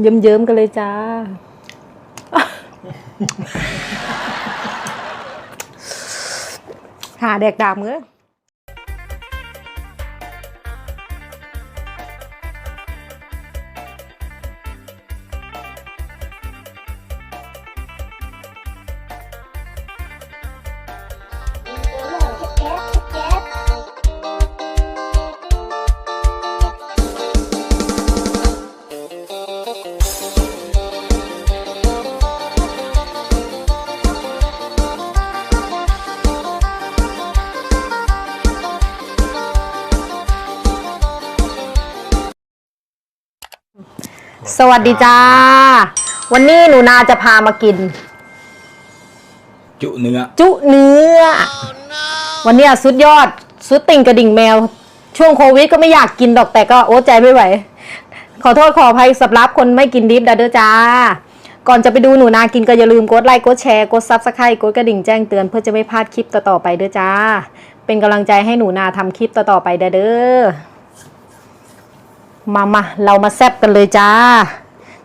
เยิ้มๆกันเลยจ้า หาแดกดามเอ้ วัสดีจ้า วันนี้หนูนาจะพามากิน จุเนื้อ จุเนื้อ วันเนี้ยสุดยอดสุดติ่งกระดิ่งแมว ช่วงโควิดก็ไม่อยากกินดอกแต่ก็โอ้ใจไม่ไหว ขอโทษขออภัยสำหรับคนไม่กินดิฟนะเด้อจ้า ก่อนจะไปดูหนูนากินก็อย่าลืมกดไลค์กดแชร์กดซับสไครต์กดกระดิ่งแจ้งเตือนเพื่อจะไม่พลาดคลิปต่อๆไปเด้อจ้า เป็นกำลังใจให้หนูนาทำคลิปต่อๆไปเด้อเด้อ มามาเรามาแซบกันเลยจ้า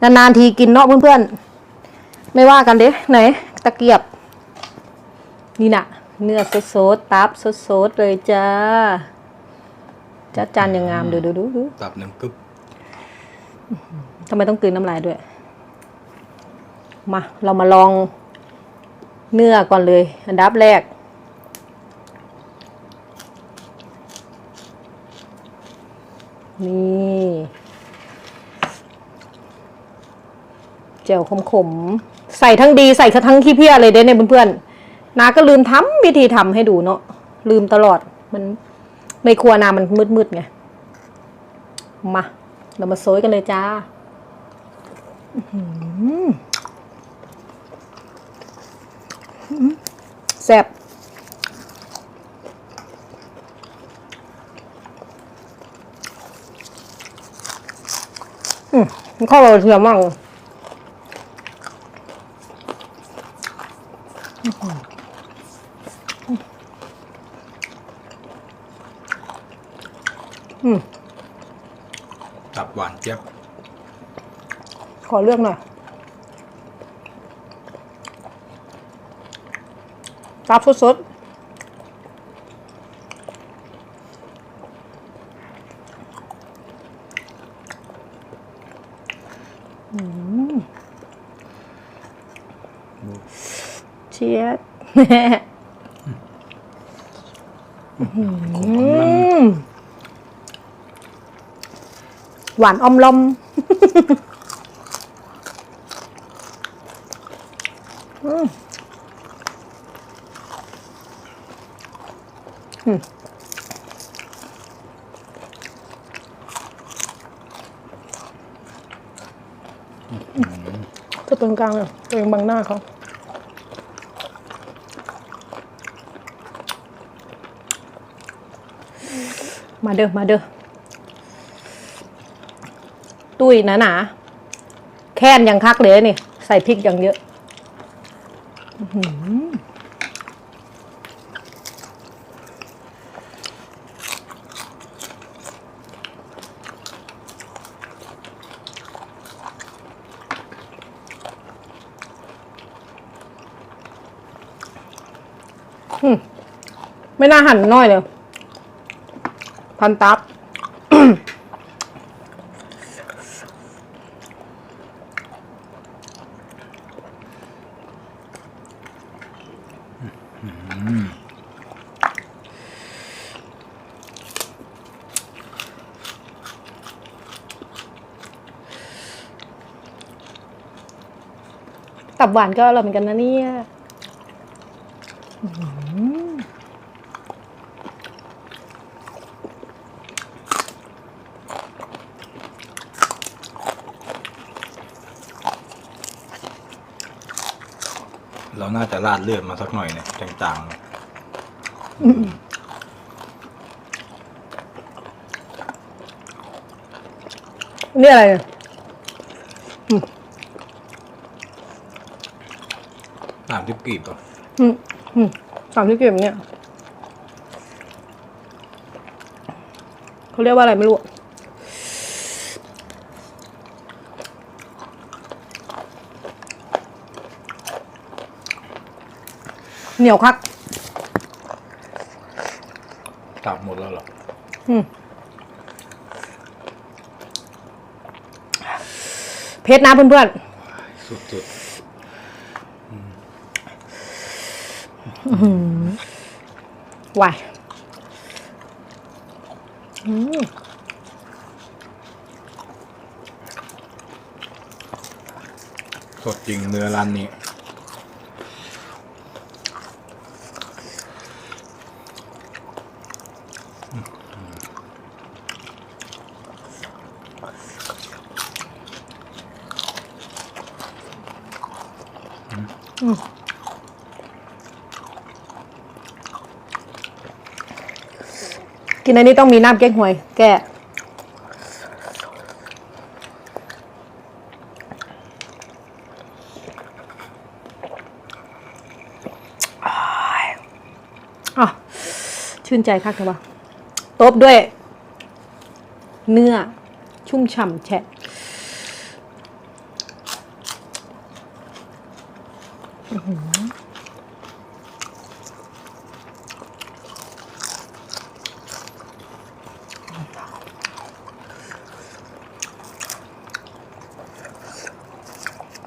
นานๆทีกินเนาะเพื่อนๆ ไม่ว่ากันเด้ไหน ตะเกียบ นี่น่ะเนื้อสดๆตับสดๆเลยจ้าจัดจานอย่างงามดูดูดูดูตับน้ำกึบทำไมต้องกลืนน้ำลายด้วย มา เรามาลองเนื้อก่อนเลย อันดับแรก จียวขมๆ ใส่ทั้งดีใส่ทั้งขี้เพี้ยเลยเด้เนี่ยเพื่อนๆนาก็ลืมทำวิธีทำให้ดูเนาะลืมตลอดมันในครัวนามันมืดๆไงมาเรามาโซยกันเลยจ้าแซ่บอืมข้าวเราเทียมมากเลย ตับหวานเจี๊ยบขอเลือกหน่อยตับสดๆอืมเชียดขมๆมันอืม หวานอมลมอืมอืมจะตรงกลางเลยตัวเองบังหน้าเขามาเด้อ มาเด้อ ตุ้ยหนาหนาๆแค้นยังคักเลยนี่ ใส่พริกอย่างเยอะไม่น่าหั่นน้อยเลย พันตับ หวานก็อร่อยเหมือนกันนะเนี่ยเราน่าจะราดเลือดมาสักหน่อยเนี่ยจางๆเนี่ยนี่อะไรเนี่ย สามสิบกีบก่อืสามสิบกีบเนี่ยเขาเรียกว่าอะไรไม่รู้เหนียวคักตับหมดแล้วหรอเพชรนะเพื่อนๆ สุดๆ วายอืมๆสดจริงเนื้อร้านนี้ กินอันนี้ต้องมีน้ำเก๊กฮวย แก้อ้ายอ่ชื่นใจคักเลยวะตบด้วย เนื้อ ชุ่มฉ่ำแฉะ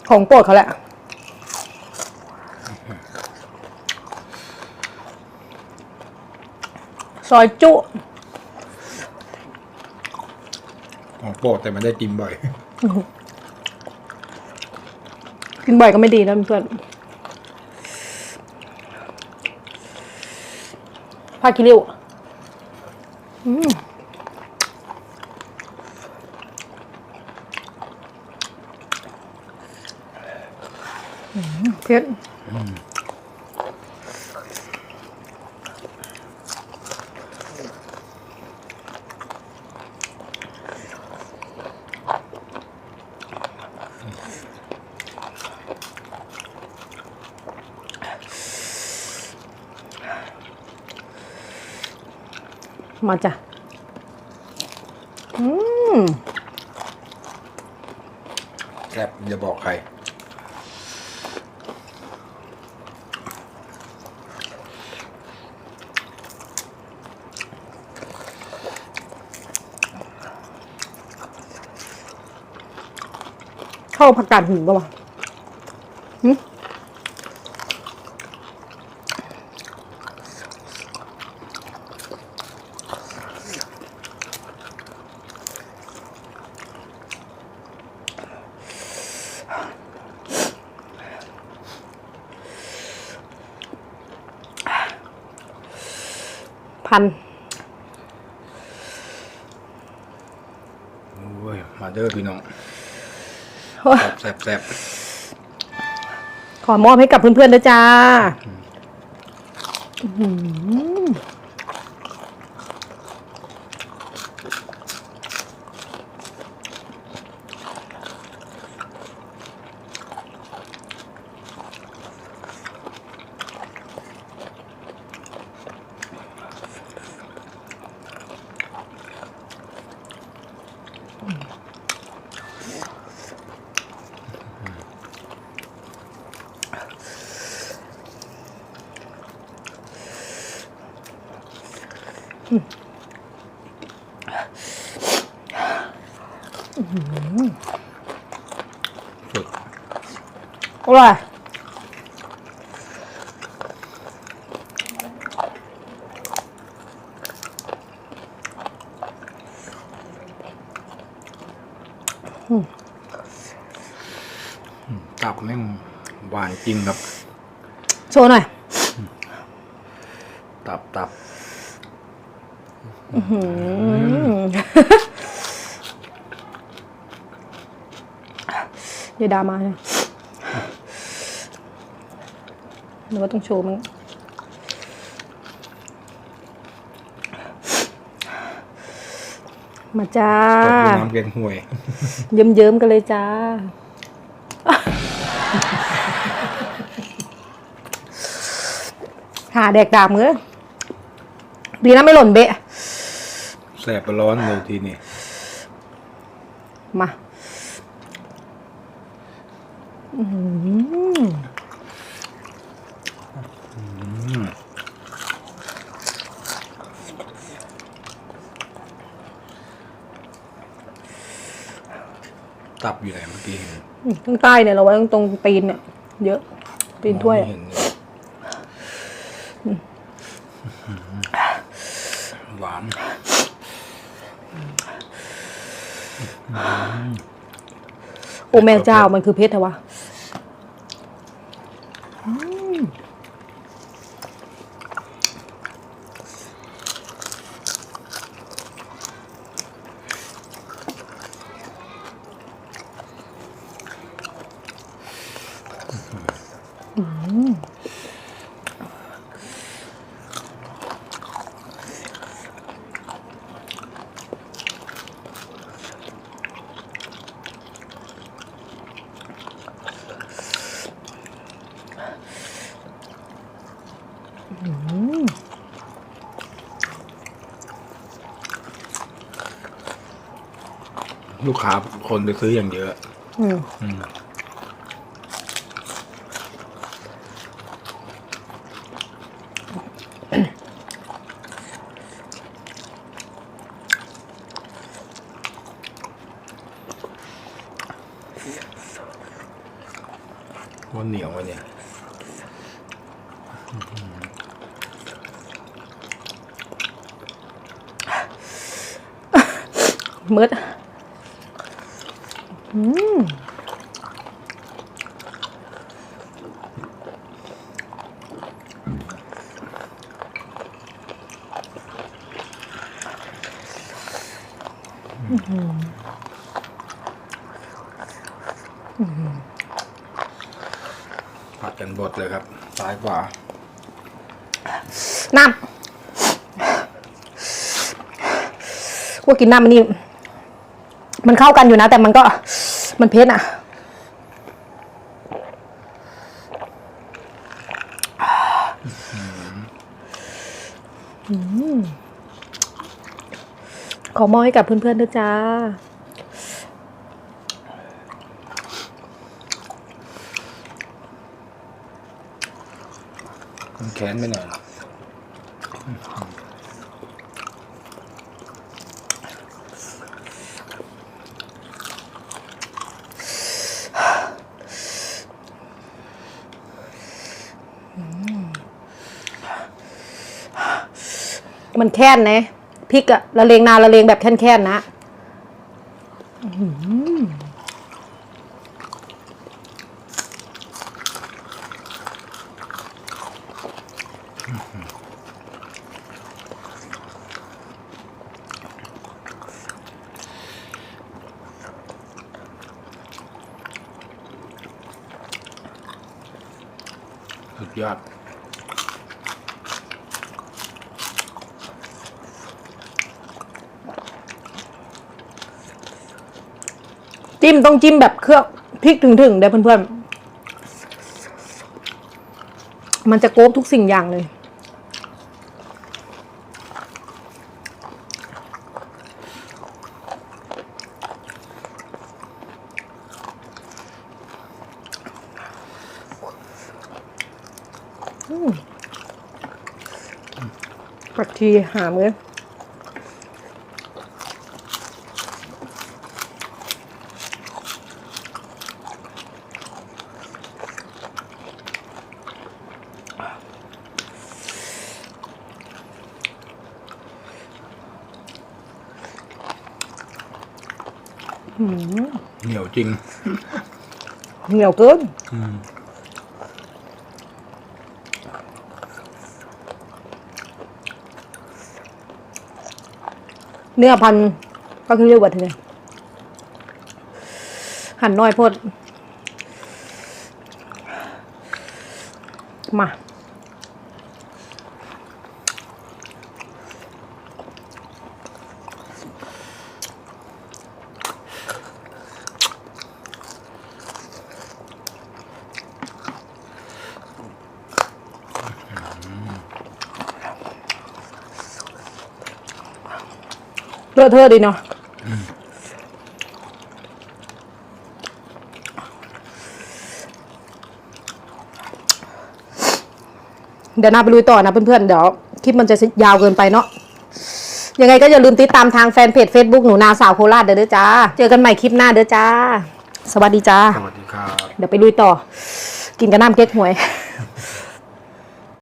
ของโปรดเขาแหละ ซอยจุ ของโปรดแต่ไม่ได้กินบ่อย กินบ่อยก็ไม่ดีนะเพื่อนผ้าคิริวอืม เผ็ดมาจ้ะ อืมแซ่บอย่าบอกใคร เข้าผักกาดหินปะวะพันโอ้ย มาเด้อพี่น้อง แซ่บแซ่บขอมอบให้กับเพื่อนๆด้วยจ้าอื้อ อร่อยตับแม่งหวานจริงครับ โชว์หน่อย ตับตับอืมอย่าดรามาเลยห รือว่าต้องโชว์มั้งมาจ้าขอบคุณน้ำเกงห่วย เยิ้มๆกันเลยจ้า หาแดกดาบมือดีนะไม่หล่นเบะ แสบร้อนเลยทีนี้มา อื้อ ตับอยู่ไหนเมื่อกี้เห็นข้างใต้เนี่ยเราไว้ตรงตีนเนี่ยเยอะ ตีนถ้วยมองอะไม่เห็นหวานโอ้แม่เจ้ามันคือเพชรเหรอวะ ลูกค้าคนไปซื้ออย่างเยอะอืมอืมว่าเหนียววะเนี่ย มืดอืมผัดกันบดเลยครับ ซ้ายขวาน้ำว่ากินน้ำมันนี่ มันเข้ากันอยู่นะ แต่มันก็มันเพชรอะอืมขอมอบให้กับเพื่อนๆด้วยจ้า มันแค้นไปหน่อย มันแค้นนะพริกอะละเลงนาละเลงแบบแค้นๆนะอื้อหือสุดยอด จิ้มต้องจิ้มแบบเครื่องพริกถึงๆเดี๋ยวเพื่อนๆ มันจะโกบทุกสิ่งอย่างเลยอืมผักชีหามเลย เหนียวจริง เหนียวเกินอืมเนื้อพันธุ์ก็คือเรียกว่าทีนี้หั่นน้อยโพดมา เลอะเทอะดีเนาะเดี๋ยวนาไปลุยต่อนะเพื่อนๆ เดี๋ยวคลิปมันจะยาวเกินไปเนาะ ยังไงก็อย่าลืมติดตามทางแฟนเพจ Facebook หนูนาสาวโคราชเด้อจ้า เจอกันใหม่คลิปหน้าเด้อจ้า สวัสดีจ้า สวัสดีครับ เดี๋ยวไปลุยต่อ กินกับน้ำเก๊กหวย